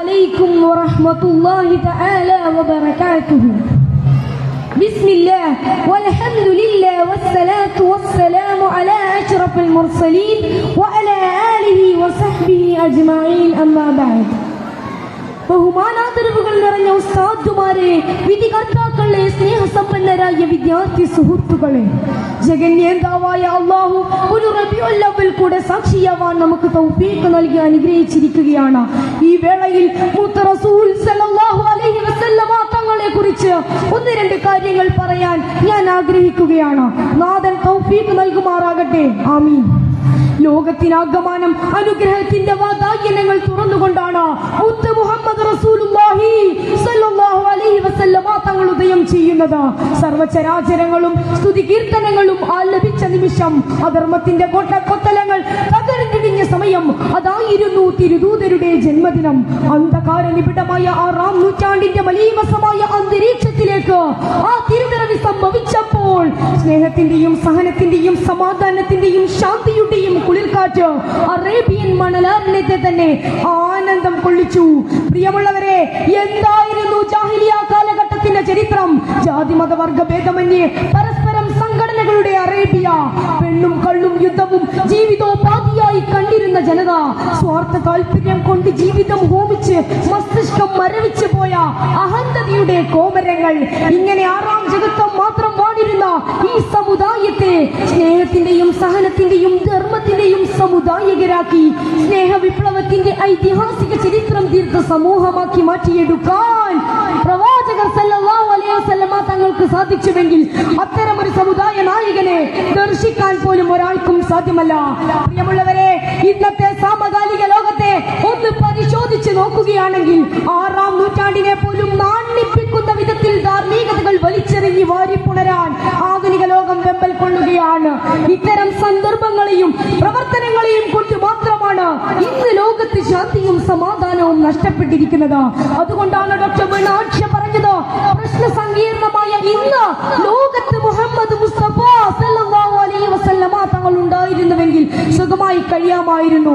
عليكم ورحمة الله تعالى وبركاته. بسم الله والحمد لله والصلاة والسلام على أشرف المرسلين وعلى آله وصحبه أجمعين. أما بعد ബഹുമാനാദരവുകൾ നിറഞ്ഞ ഉസ്താദുമാരെ വിധികർത്താക്കളെ സ്നേഹസമ്പന്നരായ വിദ്യാർത്ഥി സുഹൃത്തുക്കളെ ജഗന്യേന്താവായ അള്ളാഹു ഒരു റബിയുല്ലവൽ കൂടെ സാക്ഷിയാവാൻ നമുക്ക് തൗഫീഖ് നൽകി അനുഗ്രഹിച്ചിരിക്കുകയാണ്. ഈ വേളയിൽ തങ്ങളെ കുറിച്ച് ഒന്ന് രണ്ട് കാര്യങ്ങൾ പറയാൻ ഞാൻ ആഗ്രഹിക്കുകയാണ്. നാഥൻ തൗഫീഖ് നൽകുമാറാകട്ടെ. ആമീൻ. ലോകത്തിനാഗമാനം അനുഗ്രഹത്തിന്റെ വാതായനങ്ങൾ തുറന്നുകൊണ്ടാണ് മുത്ത് മുഹമ്മദ് റസൂലുള്ളാഹി സ്വല്ലല്ലാഹു അലൈഹി വസല്ലമ ഉദയം ചെയ്യുന്നത്. സർവചരാചരങ്ങളും സ്തുതി കീർത്തനങ്ങളും ആലപിച്ച നിമിഷം അധർമ്മത്തിന്റെ കോട്ട കൊത്തലങ്ങൾ തകർന്നിടിഞ്ഞ സമയം അതായിരുന്നു തിരുദൂതരുടെ ജന്മദിനം. അന്ധകാര നിബിഡമായ ആറാം നൂറ്റാണ്ടിന്റെ മലീമസമായ അന്തരീക്ഷത്തിലേക്ക് ആ തിരുനിറവി സംഭവിച്ചപ്പോൾ സ്നേഹത്തിന്റെയും സഹനത്തിന്റെയും സമാധാനത്തിന്റെയും ശാന്തിയുടെയും കുളിർക്കാറ്റ് അറേബ്യൻ മണലാറിനെ തന്നെ ആനന്ദം കൊള്ളിച്ചു. പ്രിയമുള്ളവരെ എന്തായിരുന്നു ജാഹിലിയ കാലഘട്ടത്തിന്റെ ചരിത്രം ജാതി മതവർഗ ഭേദമന്യേ പരസ്പരം സംഘടനകളുടെ അറേബ്യ. പെണ്ണും കള്ളും യുദ്ധവും ജീവിതോപാധിയായി കണ്ടിരുന്ന ജനത സ്വാർത്ഥ താല്പര്യം കൊണ്ട് ജീവിതം ഹോമിച്ച് മസ്തിഷ്കം മരവിച്ചു പോയ അഹന്തതയുടെ കോമരങ്ങൾ. ഇങ്ങനെ ആറാം ജഗത്വം മാത്രം വാണിരുന്ന ഈ സമുദായത്തെ സ്നേഹത്തിന്റെയും സഹനത്തിന്റെയും ധർമ്മത്തിന്റെയും സമുദായകരാക്കി സ്നേഹ വിപ്ലവത്തിന്റെ ഐതിഹാസിക ചരിത്രം തീർത്ത സമൂഹമാക്കി മാറ്റിയെടുക്കാൻ പ്രവാചകർ സല്ലല്ലാഹു തങ്ങൾക്ക് സാധിച്ചുവെങ്കിൽ അത്തരമൊരു സമുദായ നായകനെ ദർശിക്കാൻ പോലും ഒരാൾക്കും സാധ്യമല്ല. പ്രിയമുള്ളവരെ ഇന്നത്തെ സമകാലിക ലോകത്തെ ഒന്ന് പരിശോധിച്ച് നോക്കുകയാണെങ്കിൽ ആറാം നൂറ്റാണ്ടിനെ പോലും നാണിപ്പിക്കുന്ന വിധത്തിൽ ധാർമ്മികതകൾ വലിച്ചെറിഞ്ഞ് വാരിപ്പുണരാൻ ആധുനിക ലോകം വെമ്പൽ കൊള്ളുകയാണ്. ഇത്തരം സന്ദർഭങ്ങളെയും പ്രവർത്തനങ്ങളെയും കൊണ്ട് ഇന്ന് ലോകത്ത് ശാന്തിയും സമാധാനവും നഷ്ടപ്പെട്ടിരിക്കുന്നത്. അതുകൊണ്ടാണ് ഡോക്ടർ മീനാക്ഷ പറഞ്ഞത് പ്രശ്ന സങ്കീർണമായ ഇന്ന് ലോകത്ത് മുഹമ്മദ് മുസ്തഫ വസല്ലമ തങ്ങൾ ഉണ്ടായിരുന്നുവെങ്കിൽ സുഖമായി കഴിയാമായിരുന്നു.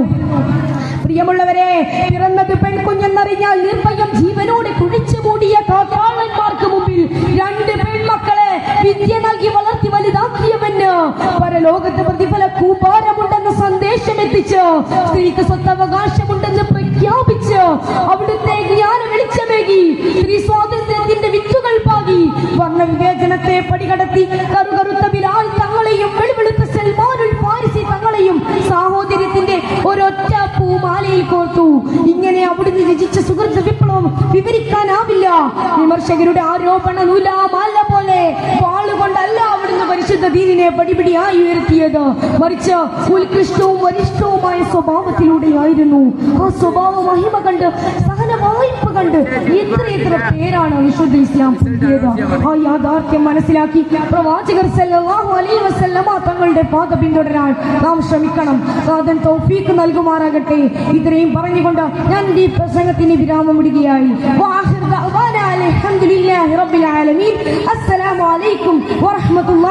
പ്രിയമുള്ളവരെ പിറന്നത് പെൺകുഞ്ഞെന്നറിഞ്ഞാൽ നിർഭയം ജീവനോടെ കുഴിച്ചു മൂടിയ കാട്ടാളന്മാർക്ക് മുമ്പിൽ രണ്ട് പെൺമക്കളെ വിദ്യ നൽകി വളർത്തി വലുതാക്കിയവന് പരലോകത്ത് പ്രതിഫല കൂപാരമുണ്ടെന്ന സന്ദേശം എത്തിച്ച് സ്ത്രീക്ക് സ്വത്തവകാശമുണ്ടെന്ന് പ്രഖ്യാപിച്ച് അവിടുത്തെ ജ്ഞാന വെളിച്ചമേകി സ്ത്രീ സ്വാതന്ത്ര്യത്തിന്റെ വിത്തുകൾ പാകി. വർണവിവേചനത്തെ പടികടത്തി കറുകറുത്ത ബിലാൽ തങ്ങളെയും വെളിവെളുത്ത സൽമാനുൽ ഫാരിസി തങ്ങളെയും സാഹോദര്യത്തിന്റെ ഒരൊറ്റ പൂമാലയിൽ കോർത്തു. ഇങ്ങനെ അവിടുന്ന് രചിച്ച സുഹൃത്ത് വിപ്ലവം വിവരിക്കാനാവില്ല. വിമർശകരുടെ ആരോപണ നൂലാമാല പോലെ അവിടുന്ന് പരിശുദ്ധ ദീനിനെ പടിപടിയായി ഉയർത്തിയത്. മറിച്ച് ഉത്കൃഷ്ടവും വരിഷ്ഠവുമായ സ്വഭാവത്തിലൂടെയായിരുന്നു. ആ സ്വഭാവ മഹിമ കണ്ട് സഹന വായ്പ കണ്ട് എത്ര എത്ര പേരാണ് വിശുദ്ധ ഇസ്ലാം പുതിയത് ആ യാഥാർത്ഥ്യം മനസ്സിലാക്കി പ്രവാചകർ സല്ലല്ലാഹു അലൈഹി വസല്ലമ തങ്ങളുടെ പാത പിന്തുടരാൻ നാം ശ്രമിക്കണം. സാധൻ തൗഫീഖ് നൽകുമാറാകട്ടെ. ഇത്രയും പറഞ്ഞുകൊണ്ട് ഞാൻ ഈ പ്രസംഗത്തിന് വിരാമം ഇടുകയായി. അസ്സലാമു അലൈക്കും വറഹ്മത്തുള്ളാഹി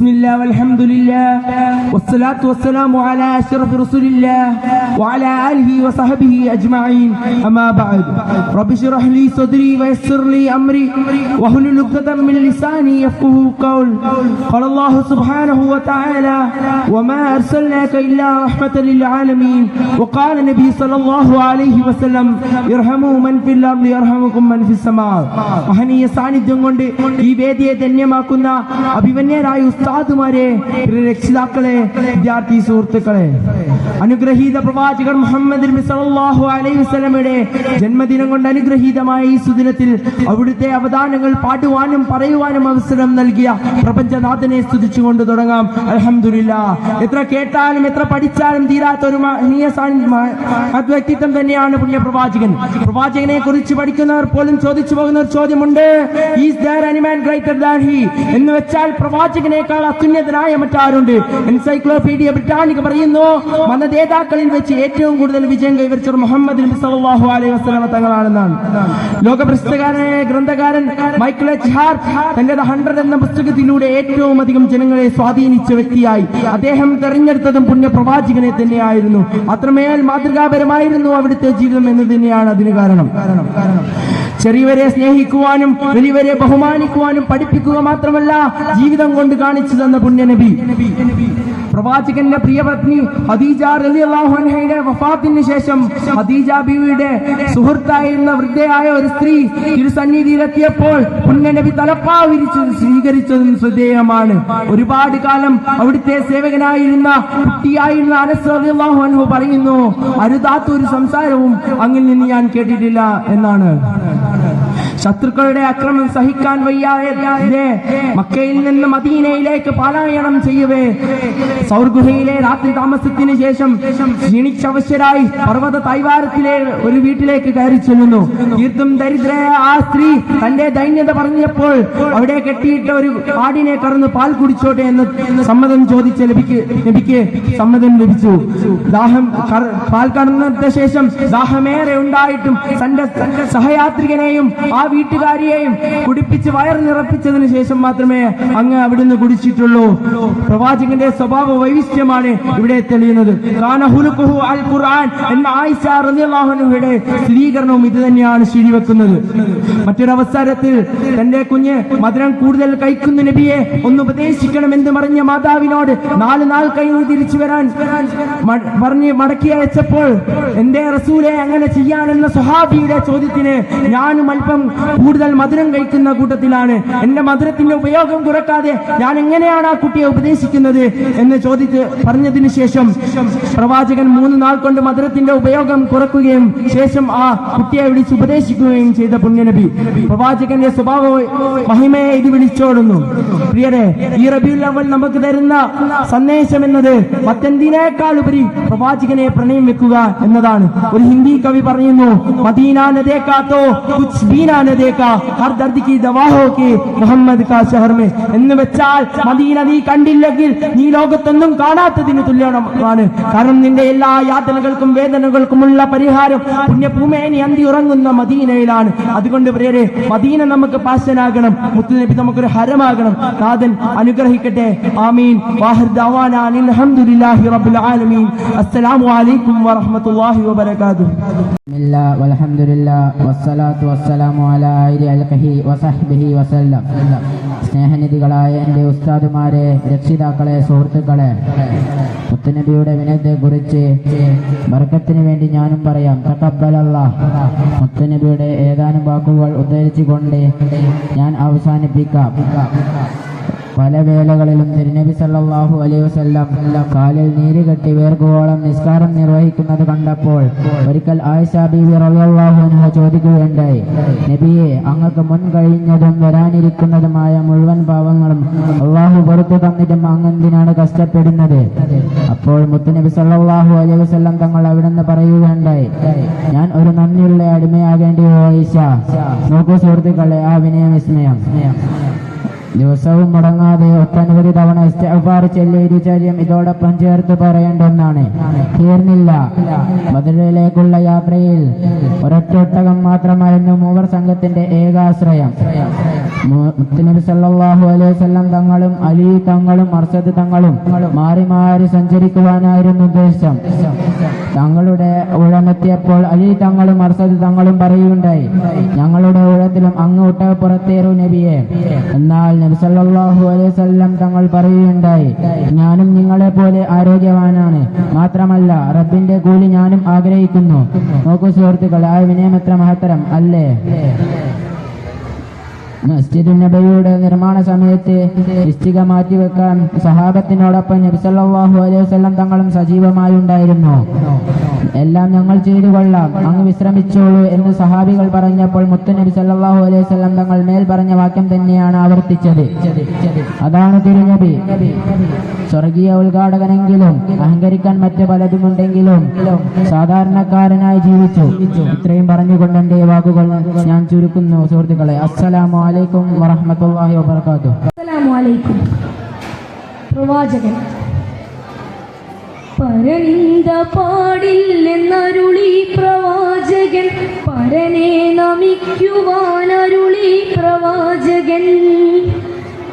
بسم الله والحمد لله والصلاة والسلام على أشرف رسول الله وعلى آله وصحبه أجمعين أما بعد رب اشرح لي صدري ويسر لي أمري واحلل عقدة من لساني يفقه قول قال الله سبحانه وتعالى وما أرسلناك إلا رحمة للعالمين وقال النبي صلى الله عليه وسلم ارحموا من في الأرض يرحمكم من في السماء മഹനീയ സാന്നിധ്യം കൊണ്ട് ഈ വേദിയെ ധന്യമാക്കുന്ന അഭിമന്യരായ ഉസ്താദുമാരെ രക്ഷിതാക്കളെ വിദ്യാർത്ഥി സുഹൃത്തുക്കളെ അനുഗ്രഹീത പ്രവാചകർ മുഹമ്മദ് അലൈവിസ്ലമയുടെ ജന്മദിനം കൊണ്ട് അനുഗ്രഹീതമായ ഈ സുദിനത്തിൽ അവിടുത്തെ അവദാനങ്ങൾ പാടുവാനും പറയുവാനും അവസരം നൽകിയ പ്രപഞ്ചനാഥനെ സ്തുതിച്ചുകൊണ്ട് തുടങ്ങാം. അലഹമില്ല എത്ര കേട്ടാലും എത്ര പഠിച്ചാലും തീരാത്ത ഒരു വ്യക്തിത്വം തന്നെയാണ് പുണ്യ പ്രവാചകൻ. പ്രവാചകനെ കുറിച്ച് പഠിക്കുന്നവർ പോലും ചോദിച്ചു പോകുന്ന ഒരു ചോദ്യമുണ്ട്. ഈസ് ഗ്രേറ്റർ ദാൻ എന്ന് വെച്ചാൽ പ്രവാചകനേക്കാൾ അത്യുന്നതനായ മറ്റാരുണ്ട്? എൻസൈക്ലോപീഡിയ ബ്രിട്ടാനിക പറയുന്നു മതനേതാക്കളിൽ വെച്ച് ഏറ്റവും കൂടുതൽ വിജയം കൈവരിച്ചത് മുഹമ്മദ് നബി സല്ലല്ലാഹു അലൈഹി വസല്ലമ തങ്ങളാണെന്നാണ്. ലോകപ്രസിദ്ധകാരനായ ഗ്രന്ഥകാരൻ മൈക്കിൾ എച്ച്. ഹാർട്ട് തന്റെ ഹൺഡ്രഡ് എന്ന പുസ്തകത്തിലൂടെ ഏറ്റവും അധികം ജനങ്ങളെ സ്വാധീനിച്ച വ്യക്തിയായി. അദ്ദേഹം തെരഞ്ഞെടുത്തതും പുണ്യപ്രവാചകനെ തന്നെയായിരുന്നു. അത്രമേൽ മാതൃകാപരമായിരുന്നു അവിടുത്തെ ജീവിതം എന്ന് തന്നെയാണ് അതിന് കാരണം കാരണം കാരണം. ചെറിയവരെ സ്നേഹിക്കുവാനും വലിയവരെ ബഹുമാനിക്കുവാനും പഠിപ്പിക്കുക മാത്രമല്ല ജീവിതം കൊണ്ട് കാണിച്ചു തന്ന പുണ്യനബി. പ്രവാചകന്റെ പ്രിയപത്നി ഹദീജ റലിയുടെ വഫാത്തിന് ശേഷം ഹദീജ ബീവിയുടെ സുഹൃത്തായിരുന്ന വൃദ്ധയായ ഒരു സ്ത്രീ തിരുസന്നിധിയിലെത്തിയപ്പോൾ പുണ്യനബി തലപ്പാ വിരിച്ചു സ്വീകരിച്ചതും ശ്രദ്ധേയമാണ്. ഒരുപാട് കാലം അവിടുത്തെ സേവകനായിരുന്ന കുട്ടിയായിരുന്ന അനസ് അൻഹു പറയുന്നു അരുതാത്ത ഒരു സംസാരവും അങ്ങിൽ നിന്ന് ഞാൻ കേട്ടിട്ടില്ല എന്നാണ്. ശത്രുക്കളുടെ അക്രമം സഹിക്കാൻ വയ്യാതെ മക്കയിൽ നിന്ന് മദീനയിലേക്ക് പലായനം ചെയ്യവേ. സൗർഗുഹയിലെ രാത്രി താമസത്തിന് ശേഷം ക്ഷീണിച്ചവശ്യരായി പർവത തൈവാരത്തിലെ ഒരു വീട്ടിലേക്ക് കയറി ചെല്ലുന്നു. തീർത്തും ദരിദ്രയായ ആ സ്ത്രീ തന്റെ ദൈന്യത പറഞ്ഞപ്പോൾ അവിടെ കെട്ടിയിട്ട ഒരു ആടിനെ കറന്ന് പാൽ കുടിച്ചോട്ടെ എന്ന് സമ്മതം ചോദിച്ച ലഭിക്ക് സമ്മതം ലഭിച്ചു. ദാഹം പാൽ കടന്നതിന് ശേഷം ദാഹമേറെ ഉണ്ടായിട്ടും തന്റെ സഹയാത്രികനെയും ആ വീട്ടുകാരിയെയും കുടിപ്പിച്ച് വയർ നിറപ്പിച്ചതിന് ശേഷം മാത്രമേ അങ്ങ് അവിടുന്ന് കുടിച്ചിട്ടുള്ളൂ. പ്രവാചകന്റെ സ്വഭാവ വൈവിധ്യമാണ് ഇവിടെ തെളിയുന്നത്. അൽ ഖുർആൻ എന്ന ആയിഷ സ്ഥിരീകരണവും ഇത് തന്നെയാണ് ശരിവെക്കുന്നത് മറ്റൊരവസരത്തിൽ തന്റെ കുഞ്ഞ് മധുരം കൂടുതൽ കഴിക്കുന്ന നബിയെ ഒന്ന് ഉപദേശിക്കണം എന്ന് പറഞ്ഞ മാതാവിനോട് നാല് നാൾ കഴിഞ്ഞ് തിരിച്ചു വരാൻ പറഞ്ഞ് മടക്കി അയച്ചപ്പോൾ എന്റെ റസൂലെ അങ്ങനെ ചെയ്യാനെന്ന സ്വഹാബിയുടെ ചോദ്യത്തിന് ഞാനും അല്പം കൂടുതൽ മധുരം കഴിക്കുന്ന കൂട്ടത്തിലാണ്. എന്റെ മധുരത്തിന്റെ ഉപയോഗം കുറക്കാതെ ഞാൻ എങ്ങനെയാണ് ആ കുട്ടിയെ ഉപദേശിക്കുന്നത് എന്ന് ചോദിച്ച് പറഞ്ഞതിന് ശേഷം പ്രവാചകൻ മൂന്ന് നാൾ കൊണ്ട് മധുരത്തിന്റെ ഉപയോഗം കുറക്കുകയും ശേഷം ആ കുട്ടിയെ വിളിച്ച് ഉപദേശിക്കുകയും ചെയ്ത പുണ്യനബി. പ്രവാചകന്റെ സ്വഭാവ മഹിമയെ ഇത് വിളിച്ചോടുന്നു. പ്രിയരെ ഈ റബിയുൽ അവൽ നമുക്ക് തരുന്ന സന്ദേശം എന്നത് മറ്റെന്തിനേക്കാൾ ഉപരി പ്രവാചകനെ പ്രണയം വെക്കുക എന്നതാണ്. ഒരു ഹിന്ദി കവി പറയുന്നു മദീന നദേക്കാ തോ ने देखा हर दर्द की दवा होगी മുഹമ്മദ് കാ ഷഹർമേ. എന്ന് വെച്ചാൽ മദീന നീ കണ്ടില്ലെങ്കിൽ നീ ലോകത്തൊന്നും കാണാത്തതിന് തുല്യമാണ്. കാരണം നിന്റെ എല്ലാ യാതനകൾക്കും വേദനകൾക്കുമുള്ള പരിഹാരം പുണ്യഭൂമേനി അന്തി ഉറങ്ങുന്ന മദീനയിലാണ്. അതുകൊണ്ട് പ്രിയരെ മദീന നമുക്ക് പാശനാകണം. മുത്തുനബി നമുക്കൊരു ഹരമാകണം. കാതൻ അനുഗ്രഹിക്കട്ടെ. ആമീൻ. അലഹമുല്ലാഹി റബ്ബുൽ ആലമീൻ. അസ്സലാമു അലൈക്കും വറഹ്മത്തുള്ളാഹി വബറകാതുഹു. ബിസ്മില്ലാ വൽഹംദുലില്ലാ വസ്സലാത്തു വസ്സലാമു സ്നേഹനിധികളായ എന്റെ ഉസ്താദുമാരെ രക്ഷിതാക്കളെ സുഹൃത്തുക്കളെ മുത്തുനബിയുടെ വിനയത്തെ കുറിച്ച് വർഗത്തിന് വേണ്ടി ഞാനും പറയാം. തക്കബലല്ല മുത്തുനബിയുടെ ഏതാനും വാക്കുകൾ ഉദ്ധരിച്ചുകൊണ്ട് ഞാൻ അവസാനിപ്പിക്കാം. പല വേളകളിലും തിരുനബി സല്ലല്ലാഹു അലൈഹി വസല്ലം കാലിൽ നീര് കെട്ടി വേർക്കുവോളം നിസ്കാരം നിർവഹിക്കുന്നത് കണ്ടപ്പോൾ ഒരിക്കൽ ആയിഷ റളിയല്ലാഹു അൻഹ ചോദിക്കുകയുണ്ടായി നബിയെ അങ്ങക്ക് മുൻ കഴിഞ്ഞതും വരാനിരിക്കുന്നതുമായ മുഴുവൻ പാവങ്ങളും അള്ളാഹു പുറത്തു തന്നിട്ടും അങ്ങെന്തിനാണ് കഷ്ടപ്പെടുന്നത്? അപ്പോൾ മുത്തുനബി സല്ലാഹു അലൈഹി വസ്ല്ലാം തങ്ങൾ അവിടെ നിന്ന് പറയുകയുണ്ടായി ഞാൻ ഒരു നന്ദിയുള്ള അടിമയാകേണ്ടി ആയിഷ? നോക്കൂ സുഹൃത്തുക്കളെ ആ വിനയ വിസ്മയം. ദിവസവും മുടങ്ങാതെ ഒട്ടനവധി തവണ ചര്യം ഇതോടൊപ്പം ചേർത്ത് പറയേണ്ടെന്നാണ് തീർന്നില്ല. മധുരയിലേക്കുള്ള യാത്രയിൽ ഒരൊറ്റൊട്ടകം മാത്രമായിരുന്നു മൂവർ സംഘത്തിന്റെ ഏകാശ്രയം. മുത്തനബി സല്ലാഹു അലൈഹി തങ്ങളും അലി തങ്ങളും അർസദ് തങ്ങളും മാറി മാറി സഞ്ചരിക്കുവാനായിരുന്നു ഉദ്ദേശം. തങ്ങളുടെ ഉഴമെത്തിയപ്പോൾ അലി തങ്ങളും അർസദ് തങ്ങളും പറയുകയുണ്ടായി. ഞങ്ങളുടെ ഉഴത്തിലും അങ്ങ് ഒട്ടകപ്പുറത്തേറു നബിയെ. എന്നാൽ നബി സല്ലല്ലാഹു അലൈഹി വസല്ലം തങ്ങൾ പറയുകയുണ്ടായി ഞാനും നിങ്ങളെ പോലെ ആരോഗ്യവാനാണ്. മാത്രമല്ല റബ്ബിന്റെ കൂലി ഞാനും ആഗ്രഹിക്കുന്നു. നോക്കൂ സുഹൃത്തുക്കൾ ആ വിനയം എത്ര മഹത്തരം അല്ലേ? മസ്ജിദ് നബിയുടെ നിർമ്മാണ സമയത്ത് ഇഷ്ടിക മാറ്റിവെക്കാൻ സഹാബത്തിനോടൊപ്പം നബിസല്ലാഹു അലൈഹി വസല്ലം തങ്ങളും സജീവമായി ഉണ്ടായിരുന്നു എല്ലാം ഞങ്ങൾ ചെയ്തു കൊള്ളാം. അങ്ങ് വിശ്രമിച്ചോളൂ എന്ന് സഹാബികൾ പറഞ്ഞപ്പോൾ മുത്തു നബി സല്ലല്ലാഹു അലൈഹി വസല്ലം തങ്ങൾ മേൽ പറഞ്ഞ വാക്യം തന്നെയാണ് ആവർത്തിച്ചത്. അതാണ് തിരുനബി. സ്വർഗീയ ഉദ്ഘാടകനെങ്കിലും അഹങ്കരിക്കാൻ മറ്റു പലതുമുണ്ടെങ്കിലും സാധാരണക്കാരനായി ജീവിച്ചു. ഇത്രയും പറഞ്ഞുകൊണ്ട് എന്റെ വാക്കുകൾ ഞാൻ ചുരുക്കുന്നു. സുഹൃത്തുക്കളെ അസ്സലാമു അലൈക്കും വറഹ്മത്തുള്ളാഹി വബർക്കാത്തു അലൈക്കും പ്രവാചകൻ പരനിന്ദ പാടില്ലെന്നരുളി പ്രവാചകൻ പരനെ നമിക്കുവാനരുളി പ്രവാചകൻ.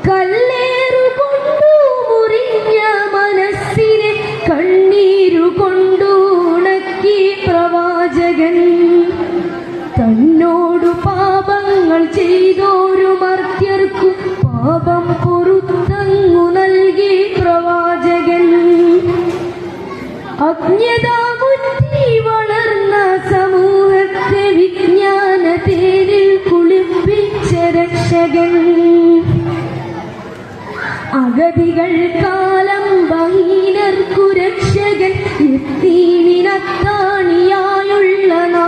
കല്ലേറു പാപം പൊറുത്തങ്ങു നൽകി പ്രവാചകൻ. അജ്ഞതാമുറ്റി വളർന്ന സമൂഹത്തെ വിജ്ഞാന തേരിൽ കുളിപ്പിച്ച രക്ഷകൻ. അഗതികൾ കാലം ബഹീനർക്കു രക്ഷകൻ. യത്തീമിനത്താണിയായുള്ള നായകൻ